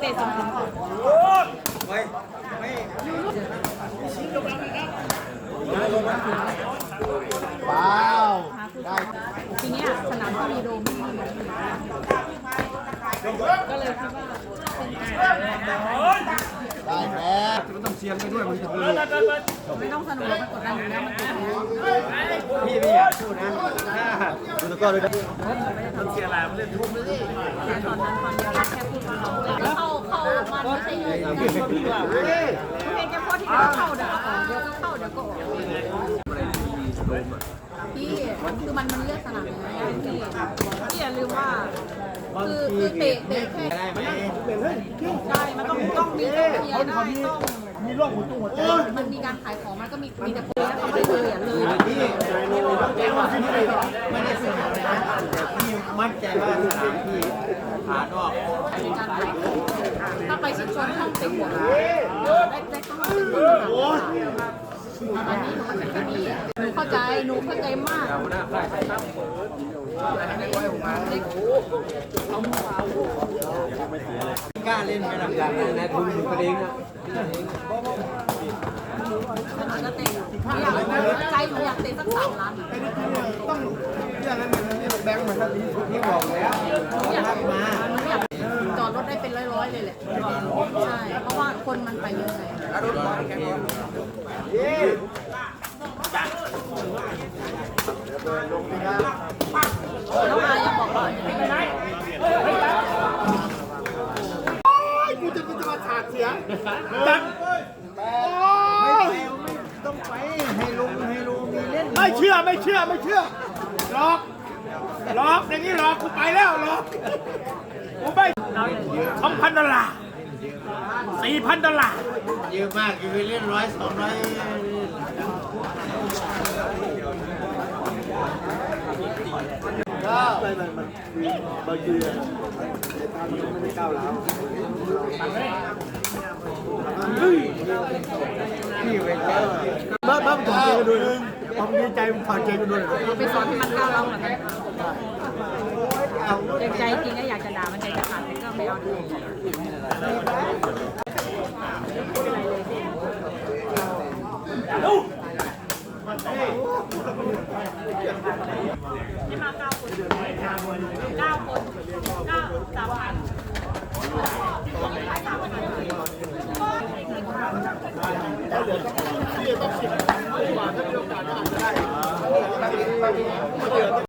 เตะสองคนก่อนว้าวได้ทีเนี้ยสนามก็มีโดมก็เลยคิดว่า ได้แล้วมันต้องเสียงไปด้วยมันจะดูไม่ต้องสนุกมันกดดันอยู่แล้วมันติดแล้วพี่ไม่อยากพูดนะดูตะก้อด้วยนะแต่ตอนนั้นตอนเดียวเราแค่พูดว่าเราเข้าเข้ามันไม่ใช่เลยเพลงแค่พอที่เดี๋ยวเข้าเดี๋ยวก็ออกเดี๋ยวก็เข้าเดี๋ยวก็ออกพี่คือมันมันเลือกสนามอย่างนี้พี่พี่อย่าลืมว่า คือคือเตะเตะแค่ได้ไหมใช่มันต้องต้องมีต้องเคลียร์ได้ต้องมีร่องหัวตุ้งหัวใจมันมีการขายของมันก็มีมีแต่คนแล้วเขาไม่เลยอะเลยพี่ไม่ได้เสนอนะแต่พี่มั่นใจว่าสนามพี่ผ่านอกมีการขายของถ้าไปชิดชนห้องเต็มหมดได้ได้เข้าห้องเต็มหมดอันนี้มันเป็นที่นี่หนูเข้าใจหนูเข้าใจมาก กล้าเล่นไหมล่ะอย่างนั้นนะคุณกระเด้งนะมันก็เตะอยากใจหนูอยากเตะสักสามล้านต้องอย่างนั้นนี่แบงค์เหมือนกันพี่บอกแล้วอยากมาอยากจอดรถได้เป็นร้อยๆเลยแหละใช่เพราะว่าคนมันไปเยอะไงน้องอายังบอกว่า กูจะกูจะมาฉากเสียงไม่ไปต้องไปให้ลุงให้ลุงมีเล่นไม่เชื่อไม่เชื่อไม่เชื่อหลอกหลอกอย่างนี้หลอกกูไปแล้วหลอกกูไม่สองพันดอลลาร์สี่พันดอลลาร์เยอะมากอยู่ไปเล่นร้อยสองร้อยก็ ไม่ไม่มันบางทีอะมันไม่ได้ก้าวร้าวพี่ไปแล้วบ้าบ้าผมเจอกันด้วยผมดีใจผมฝากเจอกันด้วยเราไปสอนให้มันก้าวร้าวเหมือนกันเด็กใจจริงก็อยากจะด่ามันใจจะขาดแต่ก็ไม่เอาด้วย นี่มาเก้าคนเก้าคนเก้าสามพันที่ต้องสิบกว่าถ้ามีโอกาสได้